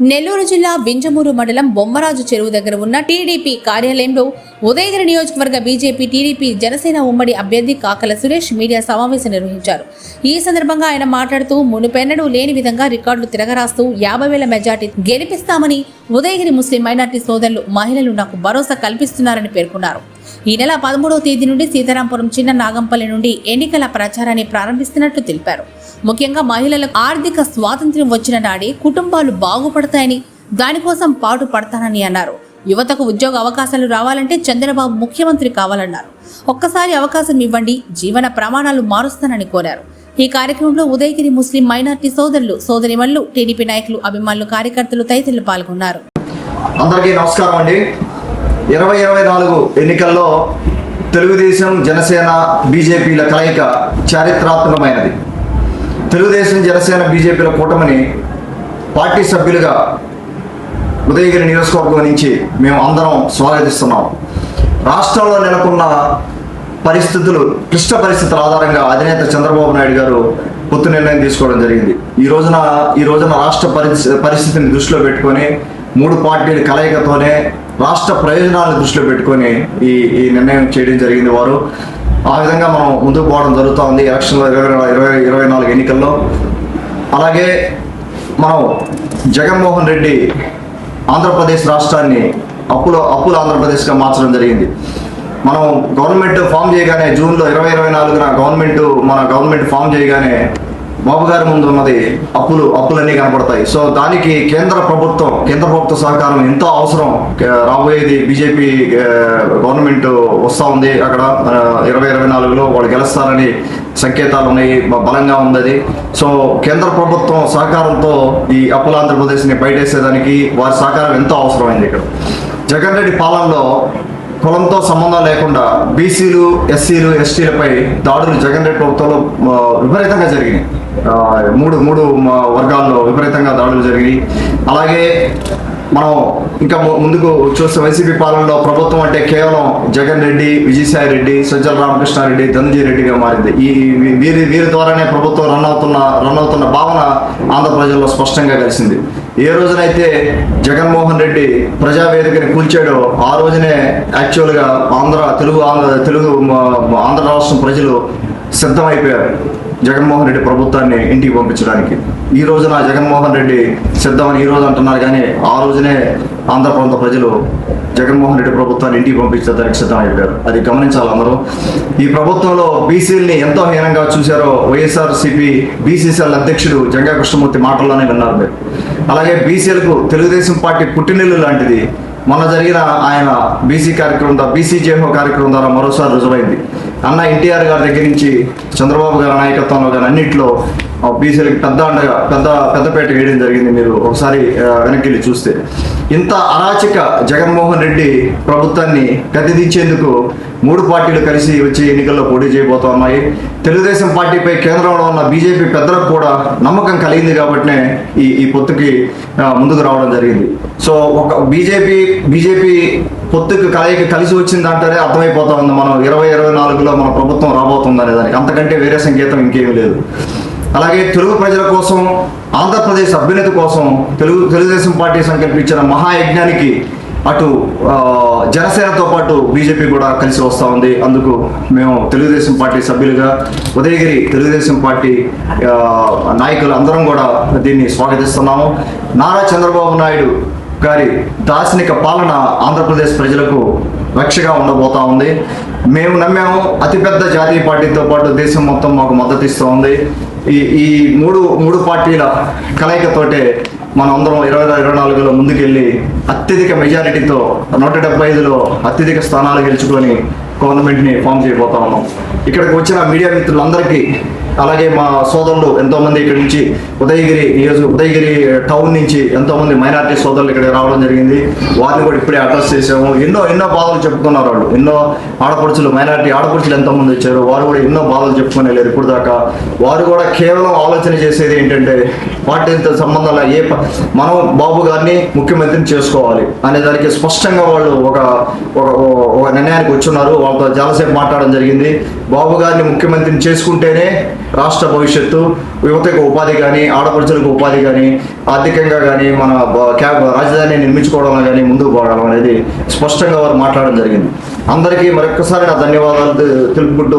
నెల్లూరు జిల్లా వింజమూరు మండలం బొమ్మరాజు చెరువు దగ్గర ఉన్న టీడీపీ కార్యాలయంలో ఉదయగిరి నియోజకవర్గ బీజేపీ టీడీపీ జనసేన ఉమ్మడి అభ్యర్థి కాకల సురేష్ మీడియా సమావేశం నిర్వహించారు. ఈ సందర్భంగా ఆయన మాట్లాడుతూ మునుపెన్నడూ లేని విధంగా రికార్డులు తిరగరాస్తూ యాభై వేల మెజార్టీ గెలిపిస్తామని ఉదయగిరి ముస్లిం మైనార్టీ సోదరులు మహిళలు నాకు భరోసా కల్పిస్తున్నారని పేర్కొన్నారు. ఈ నెల పదమూడవ తేదీ నుండి సీతారాంపురం చిన్న నాగంపల్లి నుండి ఎన్నికల ప్రచారాన్ని ప్రారంభిస్తున్నట్లు తెలిపారు. ముఖ్యంగా మహిళలకు ఆర్థిక స్వాతంత్ర్యం వచ్చిన నాడే కుటుంబాలు బాగుపడతాయని దానికోసం పాటు పడతానని అన్నారు. యువతకు ఉద్యోగ అవకాశాలు రావాలంటే చంద్రబాబు ముఖ్యమంత్రి కావాలన్నారు. ఒక్కసారి అవకాశం ఇవ్వండి జీవన ప్రమాణాలు మారుస్తానని కోరారు. ఈ కార్యక్రమంలో ఉదయగిరి ముస్లిం మైనార్టీ సోదరులు సోదరిమల్లు టీడీపీ నాయకులు అభిమానులు కార్యకర్తలు తదితరులు పాల్గొన్నారు. అందరికీ నమస్కారం అండి. ఇరవై ఇరవై నాలుగు ఎన్నికల్లో తెలుగుదేశం జనసేన బీజేపీల కలయిక చారిత్రాత్మకమైనది. తెలుగుదేశం జనసేన బీజేపీల కూటమిని పార్టీ సభ్యులుగా ఉదయగిరి నియోజకవర్గం నుంచి మేము అందరం స్వాగతిస్తున్నాం. రాష్ట్రంలో నెలకొన్న పరిస్థితులు క్లిష్ట పరిస్థితుల ఆధారంగా అధినేత చంద్రబాబు నాయుడు గారు పొత్తు నిర్ణయం తీసుకోవడం జరిగింది. ఈ రోజున ఈ రోజున రాష్ట్ర పరిస్థితి పరిస్థితిని దృష్టిలో పెట్టుకొని మూడు పార్టీల కలయికతోనే రాష్ట్ర ప్రయోజనాలను దృష్టిలో పెట్టుకొని ఈ ఈ నిర్ణయం చేయడం జరిగింది వారు. ఆ విధంగా మనం ముందుకు పోవడం జరుగుతూ ఉంది ఎలక్షన్లో ఇరవై ఇరవై ఇరవై నాలుగు ఎన్నికల్లో. అలాగే మనం జగన్మోహన్ రెడ్డి ఆంధ్రప్రదేశ్ రాష్ట్రాన్ని అప్పుల అప్పుల ఆంధ్రప్రదేశ్గా మార్చడం జరిగింది. మనం గవర్నమెంట్ ఫామ్ చేయగానే జూన్లో ఇరవై ఇరవై నాలుగున గవర్నమెంట్ మన గవర్నమెంట్ ఫామ్ చేయగానే బాబు గారి ముందు ఉన్నది అప్పులు అప్పులన్నీ కనపడతాయి. సో దానికి కేంద్ర ప్రభుత్వం కేంద్ర ప్రభుత్వ సహకారం ఎంతో అవసరం. రాబోయేది బీజేపీ గవర్నమెంట్ వస్తూ ఉంది అక్కడ. ఇరవై ఇరవై నాలుగులో వాళ్ళు గెలుస్తారని సంకేతాలు ఉన్నాయి బలంగా ఉంది సో కేంద్ర ప్రభుత్వం సహకారంతో ఈ అప్పుల ఆంధ్రప్రదేశ్ని బయటేసేదానికి వారి సహకారం ఎంతో అవసరమైంది ఇక్కడ. జగన్ రెడ్డి పాలనలో కులంతో సంబంధం లేకుండా బీసీలు ఎస్సీలు ఎస్టీలపై దాడులు జగన్ రెడ్డి ప్రభుత్వంలో విపరీతంగా జరిగినాయి. మూడు మూడు వర్గాల్లో విపరీతంగా దాడులు జరిగినాయి. అలాగే మనం ఇంకా ముందుకు చూస్తే వైసీపీ పాలనలో ప్రభుత్వం అంటే కేవలం జగన్ రెడ్డి విజయసాయి రెడ్డి సజ్జల రామకృష్ణారెడ్డి ధనంజయ రెడ్డిగా మారింది. ఈ వీరి వీరి ద్వారానే ప్రభుత్వం రన్ అవుతున్న రన్ అవుతున్న భావన ఆంధ్ర ప్రజల్లో స్పష్టంగా కలిసింది ఏ రోజునైతే జగన్మోహన్ రెడ్డి ప్రజావేదికని కూల్చాడో ఆ రోజునే యాక్చువల్గా ఆంధ్ర తెలుగు ఆంధ్ర తెలుగు ఆంధ్ర రాష్ట్రం ప్రజలు సిద్ధమైపోయారు జగన్మోహన్ రెడ్డి ప్రభుత్వాన్ని ఇంటికి పంపించడానికి. ఈ రోజున జగన్మోహన్ రెడ్డి సిద్ధమని ఈ రోజు అంటున్నారు కానీ ఆ రోజునే ఆంధ్ర ప్రాంత ప్రజలు జగన్మోహన్ రెడ్డి ప్రభుత్వాన్ని ఇంటికి పంపించడానికి సిద్ధమైపోయారు. అది గమనించాలి అందరూ. ఈ ప్రభుత్వంలో బీసీలని ఎంతో హీనంగా చూశారో వైఎస్ఆర్ సిపి బీసీసీఎల్ అధ్యక్షుడు జంగా కృష్ణమూర్తి మాటల్లోనే విన్నారు మీరు. అలాగే బీసీలకు తెలుగుదేశం పార్టీ పుట్టినిల్లు లాంటిది. మొన్న జరిగిన ఆయన బీసీ కార్యక్రమం ద్వారా బీసీ జేహో కార్యక్రమం ద్వారా మరోసారి రుజువైంది. అన్న ఎన్టీఆర్ గారి దగ్గర నుంచి చంద్రబాబు గారి నాయకత్వంలో కానీ అన్నింటిలో బీసీలకి పెద్ద అండగా పెద్ద పెద్దపేట వేయడం జరిగింది మీరు ఒకసారి వెనక్కి వెళ్ళి చూస్తే. ఇంత అరాచక జగన్మోహన్ రెడ్డి ప్రభుత్వాన్ని గద్దెదించేందుకు మూడు పార్టీలు కలిసి వచ్చి ఎన్నికల్లో పోటీ చేయబోతున్నాయి. తెలుగుదేశం పార్టీపై కేంద్రంలో ఉన్న బీజేపీ పెద్దలకు కూడా నమ్మకం కలిగింది కాబట్టినే ఈ ఈ పొత్తుకి ముందుకు రావడం జరిగింది. సో ఒక బీజేపీ బీజేపీ పొత్తుకు కలయిక కలిసి వచ్చిందంటేనే అర్థమైపోతా ఉంది మనం. ఇరవై ఇరవై నాలుగులో మన ప్రభుత్వం రాబోతుంది అనే దానికి. అంతకంటే వేరే సంకేతం ఇంకేమీ లేదు. అలాగే తెలుగు ప్రజల కోసం ఆంధ్రప్రదేశ్ అభ్యున్నతి కోసం తెలుగు తెలుగుదేశం పార్టీ సంకల్పించిన మహాయజ్ఞానికి అటు జనసేనతో పాటు బీజేపీ కూడా కలిసి వస్తూ ఉంది. అందుకు మేము తెలుగుదేశం పార్టీ సభ్యులుగా ఉదయగిరి తెలుగుదేశం పార్టీ నాయకులు అందరం కూడా దీన్ని స్వాగతిస్తున్నాము. నారా చంద్రబాబు నాయుడు గారి దార్శనిక పాలన ఆంధ్రప్రదేశ్ ప్రజలకు రక్షగా ఉండబోతా ఉంది. మేము నమ్మాము అతిపెద్ద జాతీయ పార్టీతో పాటు దేశం మొత్తం మాకు మద్దతు ఇస్తూ ఉంది. ఈ ఈ మూడు మూడు పార్టీల కలయికతోటే మనం అందరం ఇరవై ఇరవై నాలుగులో ముందుకెళ్ళి అత్యధిక మెజారిటీతో నూట డెబ్బై ఐదులో అత్యధిక స్థానాలు గెలుచుకొని గవర్నమెంట్ని ఫామ్ చేయబోతా ఉన్నాం. ఇక్కడికి వచ్చిన మీడియా మిత్రులందరికీ అలాగే మా సోదరులు ఎంతోమంది ఇక్కడి నుంచి ఉదయగిరి నియోజక ఉదయగిరి టౌన్ నుంచి ఎంతో మంది సోదరులు ఇక్కడ రావడం జరిగింది. వారిని కూడా ఇప్పుడే అడ్రస్ చేసాము ఎన్నో ఎన్నో బాధలు చెప్పుకున్నారు వాళ్ళు. ఎన్నో ఆడపడుచులు మైనారిటీ ఆడపడుచులు ఎంతో మంది వచ్చారు. వారు కూడా ఎన్నో బాధలు చెప్పుకునే లేరు ఇప్పుడు దాకా వారు కూడా కేవలం ఆలోచన చేసేది ఏంటంటే వాటితో సంబంధం ఏ ప- మనం బాబు గారిని ముఖ్యమంత్రిని చేసుకోవాలి అనే దానికి స్పష్టంగా వాళ్ళు ఒక ఒక ఒక నిర్ణయానికి వచ్చున్నారు. వాళ్ళతో చాలాసేపు మాట్లాడడం జరిగింది. బాబు గారిని ముఖ్యమంత్రిని చేసుకుంటేనే రాష్ట్ర భవిష్యత్తు యువతకు ఉపాధి కానీ ఆడపడుచులకు ఉపాధి కానీ ఆర్థికంగా కానీ మన క్యాబ్ రాజధాని నిర్మించుకోవడంలో కానీ ముందుకు పోవడం అనేది స్పష్టంగా వారు మాట్లాడడం జరిగింది. అందరికీ మరొకసారి నా ధన్యవాదాలు తెలుపుకుంటూ